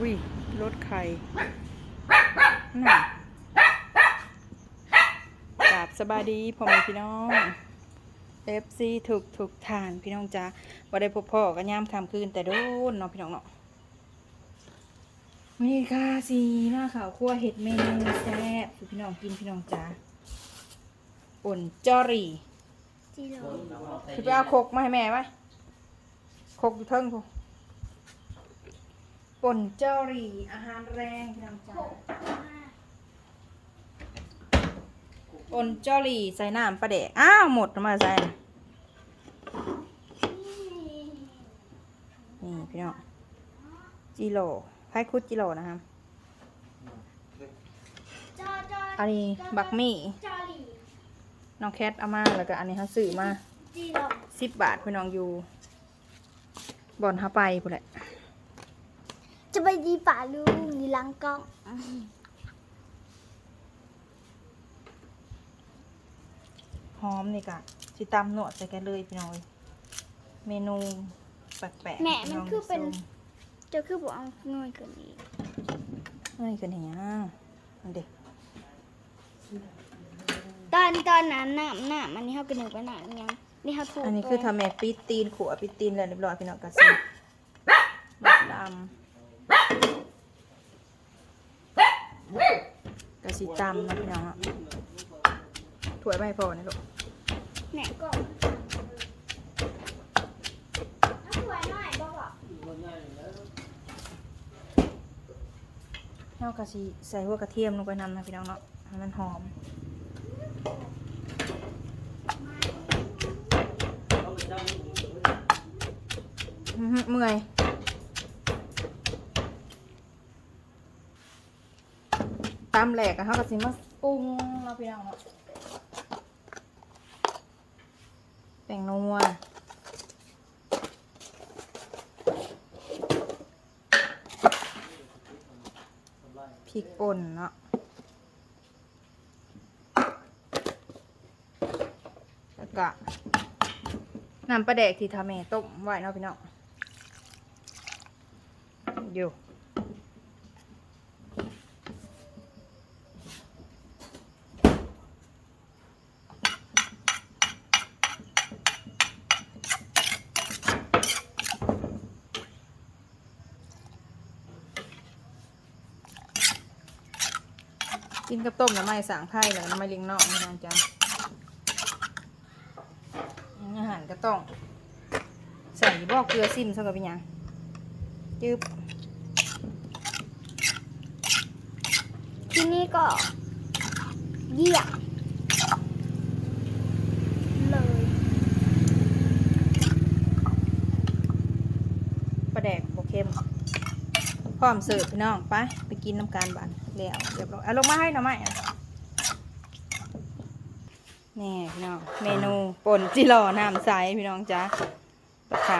อุ้ยรถไข่น่ะกราบสบายดีพ่อแม่พี่น้องเอฟซีถูกถูกทานพี่น้องจ้าว่าได้พบพ่อกันย่ำคำคืนแต่โดนเนาะพี่น้องเนาะนี่ค่ะสีหน้าขาวคั่วเห็ดเมนูแซ่บคือพี่น้องกินพี่น้องจ้าป่นจอรี่จีโร่คือไปเอาโคกมาให้แม่ไหมโคกอยู่เทิงพู ป่นเจ้าหรี่อาหารแรงพี่น้องจ้าป่นเจ้าหรี่ใส่น้ำปลาแดกอ้าวหมดแล้วมาใส่น่ะนี่พี่น้องจิโร่ไพ่คุดจิโร่นะครับจอจออันนี้บักมี่จอหลีน้องแคทเอามาแล้วก็อันนี้เขาซื้อมาจีโร่สิบบาทพี่น้องอยู่บอนเขาไปพูดแหละ จะไปดีป่าลุงอยู่หลังกล้อง หอมนี่กะสิตำหนวดใส่กันเลยพี่น้องเอ้ยเมนูแปลกๆแม่มันคือเป็นส้มเจะคือบอกเอาหน่วยเกินนี้เฮ้ยคืออย่างนี้อันเด็กตอนตอนนั้นน้ำน้ำอันนี้เขากระหนึ่งไปหนายังนี่เขาถูกอันนี้คือทำแม่ปิดตีนขัวปิดตีนแล้วเรียบร้อยพี่น้องกะสิบักดำกะ สิตำนะพี่น้องอะถ้วยใบพอนี่ลูกแหนก่อนเอาถ้วยหน่อยบอกบอเท่ากะสิใส่หัวกระเทียมลงไปนำนะพี่น้องเนาะให้มันหอมเมื่อย ตามแหลกอะเขาก็สิมาปรุงเราพี่น้องเนาะแป้งนัวพริกป่นเนาะแล้วก็น้ำปลาแดกที่ทำเมต้มไว้เนาะพี่น้องอยู่ กินกับต้มน้ำไม้สางไข่แล้วน้ำไม้เลี้ยงนอกนี่นะจ๊ะอาหารก็ต้อง ใส่บอกเกลือซิมเท่ากับเป็นยังจืบที่นี่ก็เยี่ยมเลยปลาแดกโบเค็มพร้อมเสิร์ฟพี่น้องไปไปกินน้ำการบาน แล้วเรียบร้อยเอาลงมาให้หน่อยไหมอะนี่พี่น้องเมนูป่นจิโร่น้ำใสพี่น้องจ้าตะขา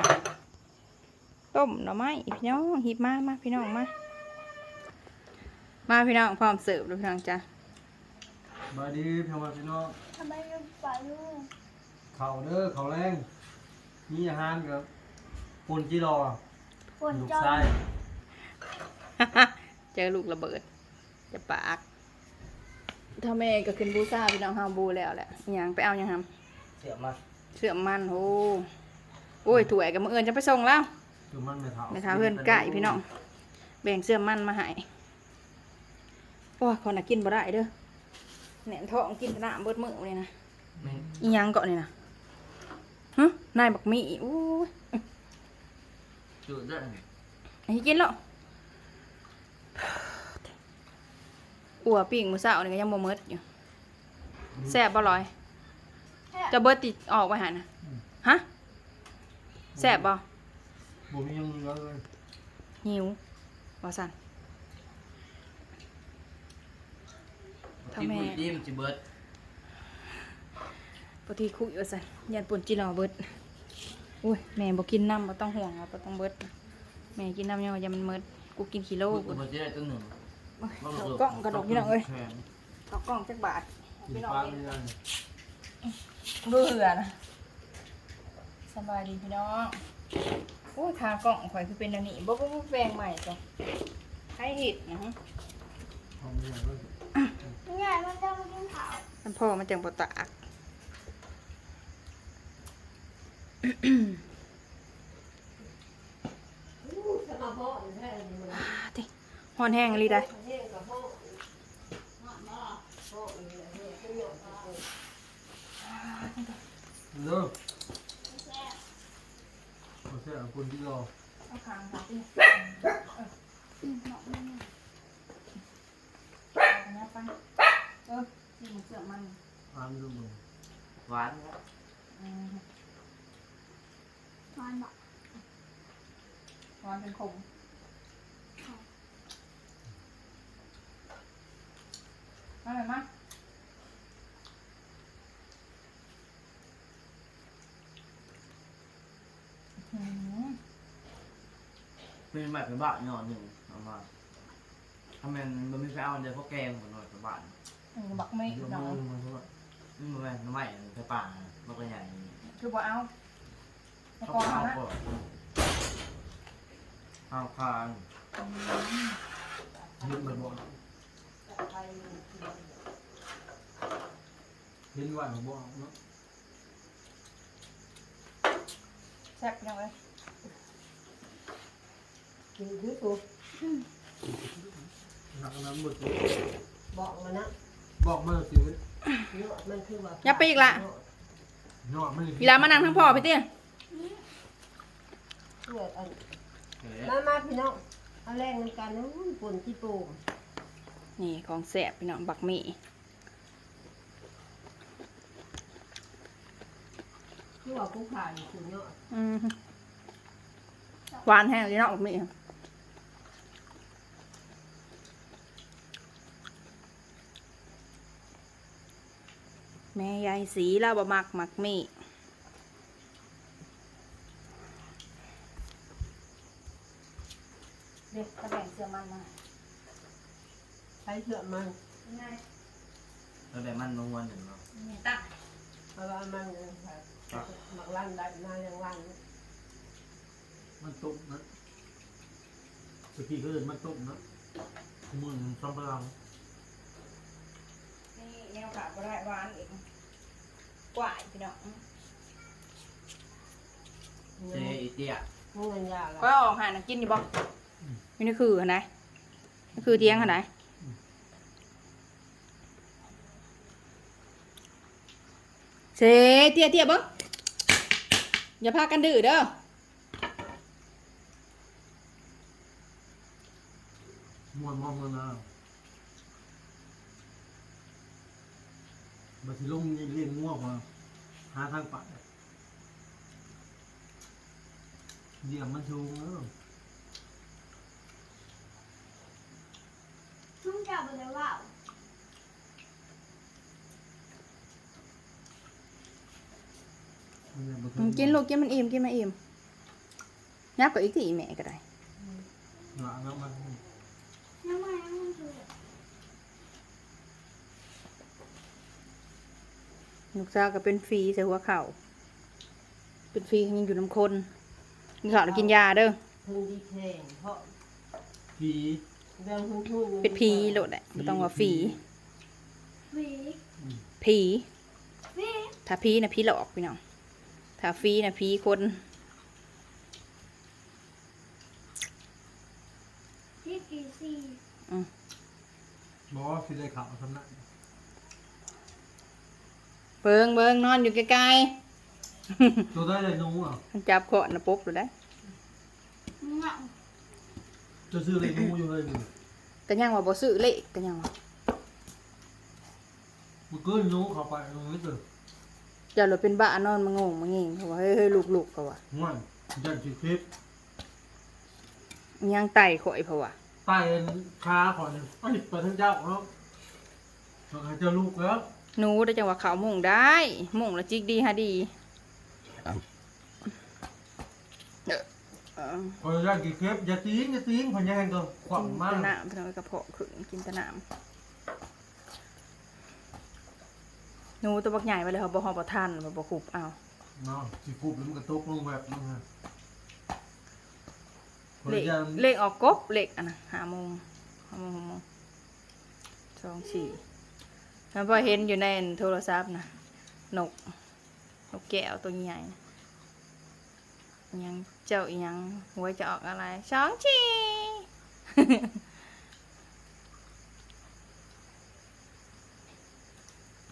ต้มหน่อไม้พี่น้องหิบมามาพี่น้องมามาพี่น้องพร้อมเสิร์ฟแล้วพี่น้องจ้ามาดีพี่น้องพี่น้องทำไมเป็นป่าลุงเขาเด้อเขาแรงมีอาหารกับปนจีรอฝนลูกจอไส้เจอลูกระเบิด จะปากถ้าแม่ก็ขึ้นบูซ่าพี่น้องเฮาบูแล้วแหละอิหยังไปเอาหยังทเสียมาำเสื่อมมันโอ้โอ้ยถ่วยกับมือเอินจะไปส่งแล้ว คือมันไม่เท่าไม่ท้าเพื่อนไก่พี่น้องแบ่งเสื่อมมันมาให้โอ้ยคนน่ะกินบ่ได้เด้อแหนนท้องกินขนาดเบิดมือเลยนะแม่งอีหยังเกาะนี่นะฮะนายบักมีโอ้ยจุดได้ไอ้กินแล้ว อัวปิ้งมื้อเช้านี่ก็ยังบ่หมดอยู่แซ่บบ่ลอย จะเบิดติดออกไปหานะฮะแซ่บบ่บุมียังเยอะเลยหิวว่าสั่นถ้าแม่จิ้มจิเบิร์ดปกติคุยว่าสั่นยันปุ่นจิรอเบิดอุ้ยแม่บ่กินน้ำบ่ต้องห่วงว่าบ่ต้องเบิด แม่กินน้ำยังว่าอย่ามันเมิดกูกินกิโลกูกูมันจะได้ตัวหนึ่ง เอากล้องกระดกพี่น้องเอ้ย เอากล้องจักบาทพี่น้องเอ้ยไม่ได้เบื่อนะสบายดีพี่น้องโอ้ยขากล่องข่อยคือเป็นอันนี้บ่บ่บ่แปลงใหม่จ้ะใครเห็ดนะฮะใหญ่มันจะมากินข้าวมันพ่อมันจังบ่ตากติ ฮอนแห้งเลยได้เลิกโอเคเอาคนที่รอเอาคางค่ะติอืมเหมาะมันเนี่ยเอาเนี้ยไปเออที่มันเสื่อมมันอ่านดูมึงหวานครับอืมมันบอกร้อนเป็นขม มาเลยมาอืมเป็นแบบเป็นบ้านนอนหนึ่งเอามาทำไมมันไม่ไปเอาเดี๋ยวพวกแกงมันหน่อยกับบ้านอืมบักไม่เดี๋ยวน้องมึงมาเท่าไหร่นี่มันแม่น้ำใหม่ไปป่ามันก็ใหญ่คือบ่เอาแล้วเขาก็เอาเอาละก็เอาคานเห็นมัน บอกเห็นว่ามันบอกเนาะแซ่บยังเลยกินคือกูหนักน้ำหมดเลยบอกมันนะบอกมาสิเว้ยเนื้อมันคือว่าอย่าไปอีกละ ยอดไม่ได้เวลามานั่งทั้งพ่อพี่เตี้ยเนื้ออันเฮ้ยมามาพี่น้องเอาแรงน้ำกันนะปุ่นที่ปู นี่ของแซ่บพี่น้องบักหมี่คือว่าผู้ผ่านคุณเนาะอืมหวานแห้งเลยเนาะบักหมี่แม่ยายสีเราบะมักมักหมี่เด็กตะแบ่งเสื้อมันมา ใช้เสือมันง่ายแล้วแต่มันนวลหนึ่งเนาะนี่ตั้งเพราะว่ามันหมักลั่นได้มาอย่างลั่นมันตุกนะตะกี้ก็เดินมันตุกนะมือซ้ำพลังนี่แนวขาก็ได้หวานอีกกว่าอีกพี่น้องเจ๊อีเตี้ยมึงเงินยาละก็เอาออกหานะกินดิบ่ไม่นี่คือหันไหนนี่คือเทียงหันไห เสเตี้ยเตี้ยเบิ้งอย่าพากันดื้อเด้อมวนมองมันนะบัดสิลงเรียนง่วงมาหาทางไปเดี๋ยวมันชูงเนอะมึงจับอะไรว่าวมันยังบ่เคยอืม กินลูกกินมันอิ่มกินมันอิ่มยับกับอีกที่อีแม่ก็ได้หาน้ำมันน้ำมันน้ำมันคือลูกสาวก็เป็นฟรีใส่หัวเข่า เป็นฟรียังอยู่น้ำคนกินข้าวแล้วกินยาเด้อพึ่งดีแข่งเพราะผีเรื่องหุ้นหุ้นเป็นพีโหลดแหละไม่ต้องว่าฟรีวีผีวีถ้าพีนะพีหลอกพี่น้อง ถ้าฟรีนะพีคนที่กี่สี่บอกว่าสิได้ข่าวทำนั้นเบิงเบิงนอนอยู่ไกลตัวได้เลยหนู้อะๆจับขอนะปุ๊บเลยได้เงาจะซื้อเลยหนู้อยู่เลยอยู่ก็ยังว่าบ่ซื้อเลขก็ยังว่ามันเกินหนู้เข้าไปตรงนี้เถอะ เจ้าเราเป็นบ้านอนมางงมาเงงเขาว่าเฮ้ยเฮ้ยลูกๆเขาว่าง่วนยันสิคลิปยังไต่ข่อยเพราะว่าใต้คาขอนไปไปทั้งเจ้าครับต้องให้เจ้าลูกแล้วหนูได้จังว่าเขามุ่งได้มุ่งแล้วจิกดีฮะดีเออเออพอยันกี่คลิปอย่าตีนอย่าตีนพอแย่งก็ขวัญมากกินแตะน้ำเป็นกระเพาะขึ้นกินแตะน้ำห นูตัวบักใหญ่ไปเลยเขาบอกหอบ่ทันบ่บ่คุบเอาเนาะสิฟุบแล้วมันกระตกลงแบบนั้นฮะคนเลขจะเลขออกกบเลขอะนะห้าโมงห้าโมงหกโมงสองสี่แล้วพอเห็นอยู่ในโทรศัพท์นะนกนกแก้วตัวใหญ่นะอิหยังเจ้าอีหยังหัวจะออกอะไรสองชี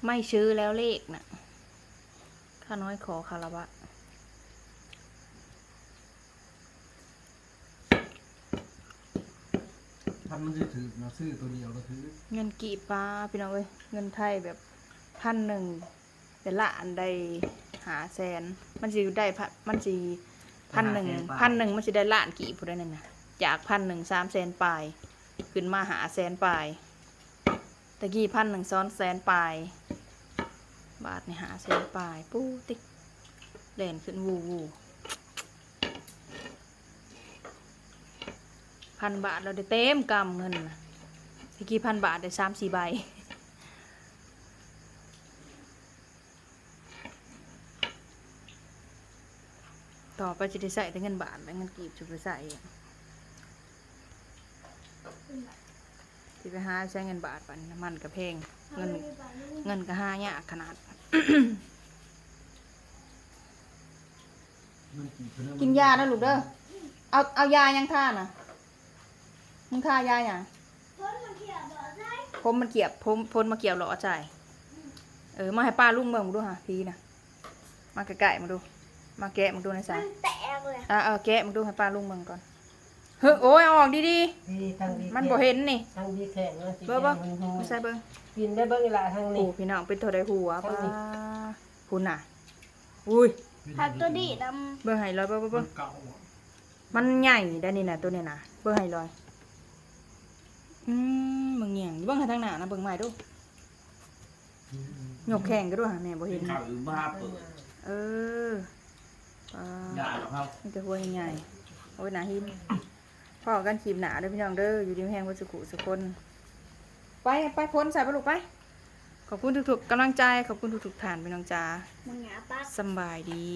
ไม่ซื้อแล้วเลขนะข้าน้อยขอคารวะทำมันจะถือนะซื้อตัวเดียวก็ถือเงินกี่ปลาพี่น้องเอ้ยเงินไทยแบบพันหนึ่งแต่ละอันใดหาแสน มันสิได้พันมันสิพันหนึ่งพันหนึ่งมันสิได้ล้านกี่ผู้ใดนั่นน่ะจากพันหนึ่งสามแสนปลาย ขึ้นมาหาแสนปลายตะกี้พันหนึ่งซ้อนแสนปลาย บาทนี่หาแสนปลายปูติ๊กเล่นขึ้นวูวูพันบาทเราได้เต็มกำเงินน่ะตะกี้พันบาทได้สามสี่ใบต่อไปจะได้ใส่แต่เงินบาทและเงินกีบจะไปใส่ อีกที่ไปหาใช้เงินบาทปันน้ำมันกับเพลงเงินเงินก็ห้ายากขนาดมันกี่คนกินยาแล้วลูกเด้อเอาเอายายังท่านะมึงท่ายาอย่างผมมันเกียบผมพนมาเกี่ยวหล่อใจเออมาให้ป้าลุงเบิ่งมึงดูฮะพี่นะมาใกล้ๆมึงดู มาแกะมึงดูในสายมันแตกเลยอะเออแกะมึงดูให้ป้าลุงเบิ่งก่อน เฮ้ยโอ้ยเอาออกดีดีทางดีๆ มันบ่เห็นนี่ ทางดีแข็งนะสิเบิ่งเบิ่ง มันหูไม่ใช่เบิ่งกินได้เบิ่งเวลาทางโอ้นี้พี่น้องเป็นตัวใดหัวข้าป้างนี้คุณน่ะ อุ้ย ผักตัวดีดเบิ่งให้ลอยเบิ่งเบิ่งมัเบิ่งนเก่าอะมันใหญ่ได้นี่นะตัวนี้นะเบิ่งให้ลอย อืมเบิ่งแหงเบิ่งให้ทางหน้านะเบิ่งใหม่ดูยกแข่งก็ด้วยหาแม่บ่เป็เห็นนข่าวหรือบ้าเปิดเออปลาอย่าหรอกครับมันจะหัวใหญ่ๆโอ้ยหนาหิน พ่อกันขีบหนาเด้อพี่น้องเด้ออยู่ดีมีแห้งวัสุขุสุคนไปไปพ้นใส่ปลาลูกไป ขอบคุณทุกๆกำลังใจขอบคุณทุกๆฐานพี่น้องจ้ามันหงาปักสำบายดี